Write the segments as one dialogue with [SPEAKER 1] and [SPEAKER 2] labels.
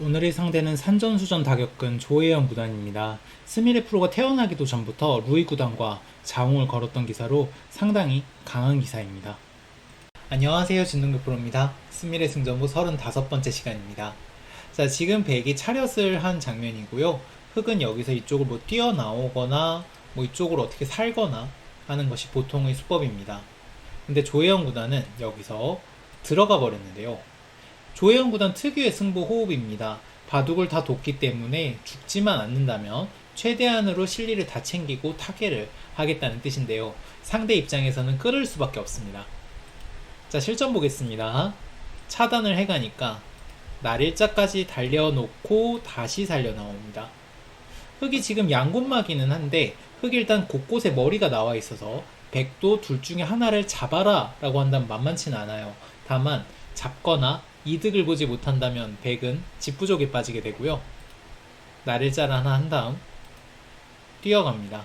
[SPEAKER 1] 오늘의 상대는 산전수전 다 겪은 조혜영 구단입니다. 스미레 프로가 태어나기도 전부터 루이 구단과 자웅을 걸었던 기사로 상당히 강한 기사입니다. 안녕하세요. 진동규 프로입니다. 스미레 승전부 35번째 시간입니다. 자, 지금 백이 차렷을 한 장면이고요. 흑은 여기서 이쪽을 뭐 뛰어나오거나 뭐 이쪽으로 어떻게 살거나 하는 것이 보통의 수법입니다. 근데 조혜영 구단은 여기서 들어가 버렸는데요. 조혜영 구단 특유의 승부 호흡입니다. 바둑을 다 뒀기 때문에 죽지만 않는다면 최대한으로 실리를 다 챙기고 타개를 하겠다는 뜻인데요. 상대 입장에서는 끌을 수밖에 없습니다. 자, 실전 보겠습니다. 차단을 해가니까 날 일자까지 달려놓고 다시 살려 나옵니다. 흑이 지금 양곳막이는 한데 흑이 일단 곳곳에 머리가 나와 있어서 백도 둘 중에 하나를 잡아라 라고 한다면 만만치는 않아요. 다만 잡거나 이득을 보지 못한다면 백은 집부족에 빠지게 되고요. 날일자를 하나 한 다음 뛰어갑니다.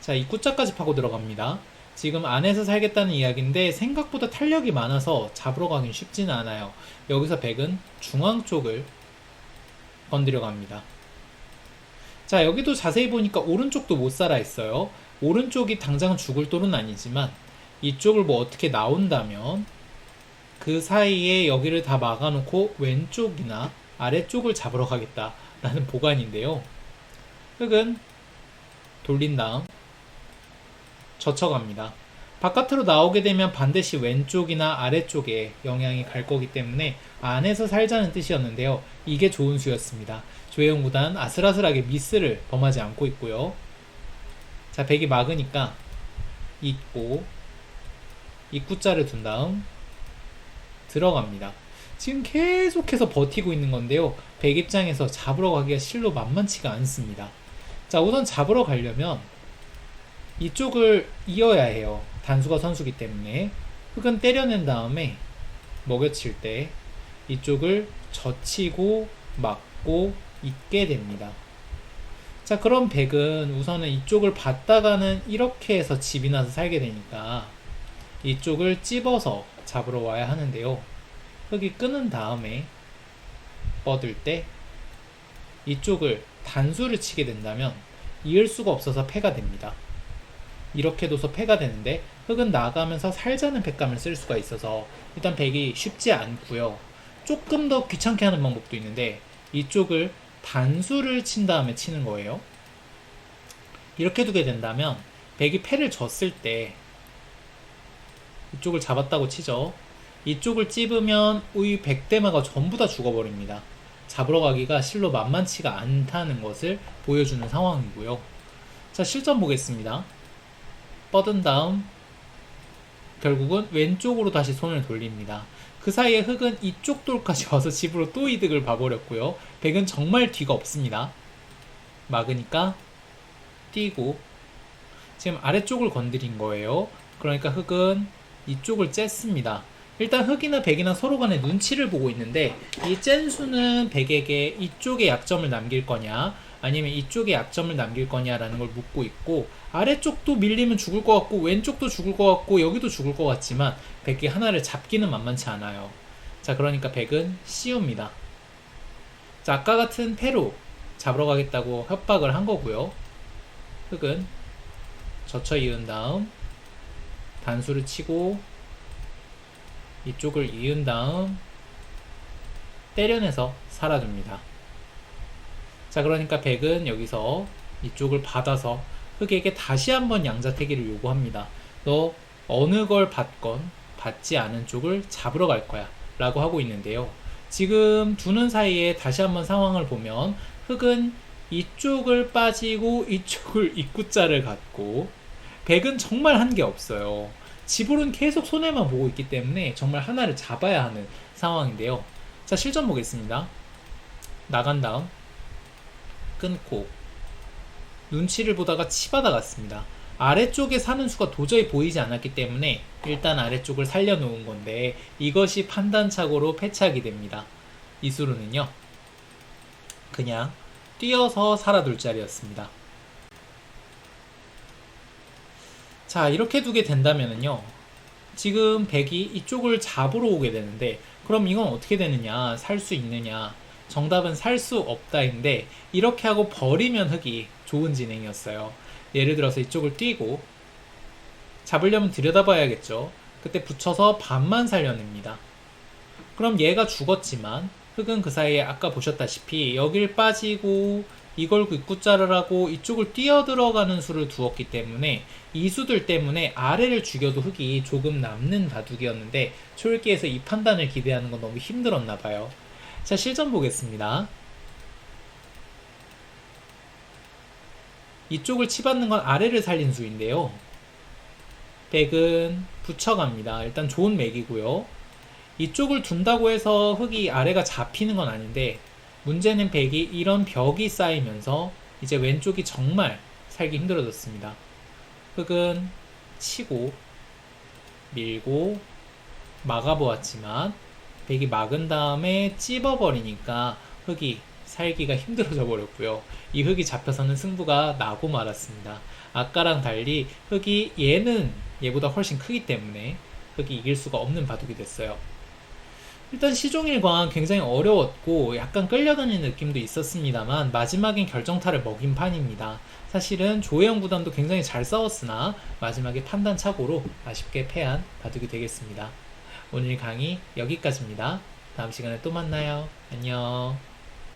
[SPEAKER 1] 자, 입구자까지 파고 들어갑니다. 지금 안에서 살겠다는 이야기인데 생각보다 탄력이 많아서 잡으러 가긴 쉽지는 않아요. 여기서 백은 중앙 쪽을 건드려 갑니다. 자, 여기도 자세히 보니까 오른쪽도 못 살아 있어요. 오른쪽이 당장 죽을 돌은 아니지만 이쪽을 뭐 어떻게 나온다면 그 사이에 여기를 다 막아놓고 왼쪽이나 아래쪽을 잡으러 가겠다라는 보관인데요. 흑은 돌린 다음 젖혀갑니다. 바깥으로 나오게 되면 반드시 왼쪽이나 아래쪽에 영향이 갈 거기 때문에 안에서 살자는 뜻이었는데요. 이게 좋은 수였습니다. 조혜영 구단 아슬아슬하게 미스를 범하지 않고 있고요. 자, 백이 막으니까 입고 입구자를 둔 다음 들어갑니다. 지금 계속해서 버티고 있는 건데요. 백 입장에서 잡으러 가기가 실로 만만치가 않습니다. 자, 우선 잡으러 가려면 이쪽을 이어야 해요. 단수가 선수기 때문에 흑은 때려낸 다음에 먹여칠 때 이쪽을 젖히고 막고 있게 됩니다. 자, 그럼 백은 우선은 이쪽을 받다가는 이렇게 해서 집이 나서 살게 되니까 이쪽을 찝어서 잡으러 와야 하는데요. 흑이 끊은 다음에 뻗을 때 이쪽을 단수를 치게 된다면 이을 수가 없어서 패가 됩니다. 이렇게 둬서 패가 되는데 흑은 나가면서 살자는 백감을 쓸 수가 있어서 일단 백이 쉽지 않고요. 조금 더 귀찮게 하는 방법도 있는데 이쪽을 단수를 친 다음에 치는 거예요. 이렇게 두게 된다면 백이 패를 졌을 때 이쪽을 잡았다고 치죠. 이쪽을 찝으면 우이 백대마가 전부 다 죽어버립니다. 잡으러 가기가 실로 만만치가 않다는 것을 보여주는 상황이고요. 자, 실전 보겠습니다. 뻗은 다음 결국은 왼쪽으로 다시 손을 돌립니다. 그 사이에 흑은 이쪽 돌까지 와서 집으로 또 이득을 봐버렸고요. 백은 정말 뒤가 없습니다. 막으니까 뛰고 지금 아래쪽을 건드린 거예요. 그러니까 흑은 이쪽을 쬐습니다. 일단 흑이나 백이나 서로 간에 눈치를 보고 있는데 이 짠수는 백에게 이쪽에 약점을 남길 거냐 아니면 이쪽에 약점을 남길 거냐라는 걸 묻고 있고 아래쪽도 밀리면 죽을 것 같고 왼쪽도 죽을 것 같고 여기도 죽을 것 같지만 백이 하나를 잡기는 만만치 않아요. 자 그러니까 백은 씌웁니다. 자 아까 같은 패로 잡으러 가겠다고 협박을 한 거고요. 흑은 젖혀 이은 다음 단수를 치고 이쪽을 이은 다음 때려내서 살아줍니다. 자, 그러니까 백은 여기서 이쪽을 받아서 흑에게 다시 한번 양자태기를 요구합니다. 너 어느 걸 받건 받지 않은 쪽을 잡으러 갈 거야. 라고 하고 있는데요. 지금 두는 사이에 다시 한번 상황을 보면 흑은 이쪽을 빠지고 이쪽을 입구자를 갖고 백은 정말 한 게 없어요. 지불은 계속 손해만 보고 있기 때문에 정말 하나를 잡아야 하는 상황인데요. 자, 실전 보겠습니다. 나간 다음 끊고 눈치를 보다가 치받아 갔습니다. 아래쪽에 사는 수가 도저히 보이지 않았기 때문에 일단 아래쪽을 살려놓은 건데 이것이 판단착오로 패착이 됩니다. 이 수로는요. 그냥 뛰어서 살아둘 자리였습니다. 자, 이렇게 두게 된다면은요. 지금 백이 이쪽을 잡으러 오게 되는데 그럼 이건 어떻게 되느냐? 살 수 있느냐? 정답은 살 수 없다인데 이렇게 하고 버리면 흙이 좋은 진행이었어요. 예를 들어서 이쪽을 뛰고 잡으려면 들여다봐야겠죠. 그때 붙여서 반만 살려냅니다. 그럼 얘가 죽었지만 흙은 그 사이에 아까 보셨다시피 여길 빠지고 이걸 귓구자를 하고 이쪽을 뛰어들어가는 수를 두었기 때문에 이 수들 때문에 아래를 죽여도 흙이 조금 남는 바둑이었는데 초읽기에서 이 판단을 기대하는 건 너무 힘들었나 봐요. 자 실전 보겠습니다. 이쪽을 치받는 건 아래를 살린 수인데요. 백은 붙여갑니다. 일단 좋은 맥이고요. 이쪽을 둔다고 해서 흙이 아래가 잡히는 건 아닌데 문제는 백이 이런 벽이 쌓이면서 이제 왼쪽이 정말 살기 힘들어졌습니다. 흙은 치고 밀고 막아보았지만 백이 막은 다음에 찝어버리니까 흙이 살기가 힘들어져 버렸고요. 이 흙이 잡혀서는 승부가 나고 말았습니다. 아까랑 달리 흙이 얘는 얘보다 훨씬 크기 때문에 흙이 이길 수가 없는 바둑이 됐어요. 일단 시종일관 굉장히 어려웠고 약간 끌려다니는 느낌도 있었습니다만 마지막엔 결정타를 먹인 판입니다. 사실은 조혜영 구단도 굉장히 잘 싸웠으나 마지막에 판단 착오로 아쉽게 패한 바둑이 되겠습니다. 오늘 강의 여기까지입니다. 다음 시간에 또 만나요. 안녕.